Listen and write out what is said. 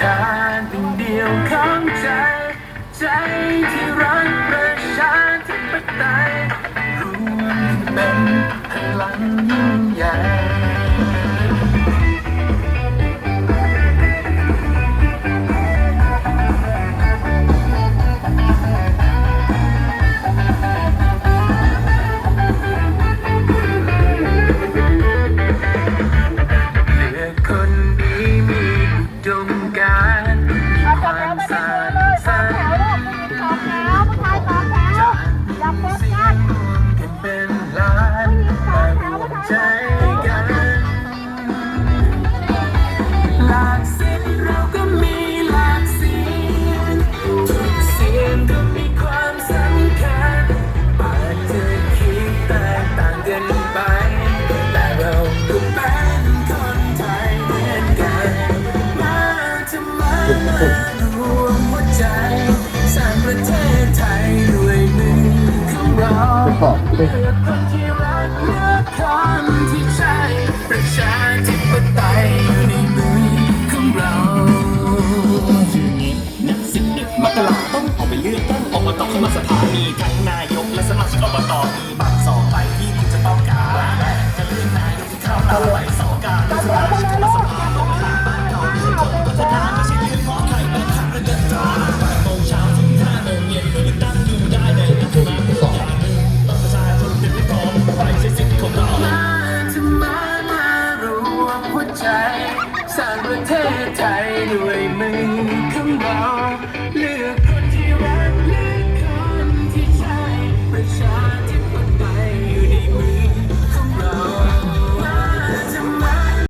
จานเป็นเดียวของใจ ใจที่รักประชาธิปไตยรวมเป็นพลังยิ่งใหญ่ รวมหัวใจสร้างประเทศไทยด้วยมือของเราเลือกคนที่รักเลือกคนที่ใช่ประชาธิปไตยอยู่ในมือของเราชื่อนี้นักสิบเอ็ดมกราต้องออกไปเลือกตั้งอบตเข้ามาสภามีทั้งนายกและสมาชิกอบตมี ใจ สร้างประเทศไทยด้วยมือ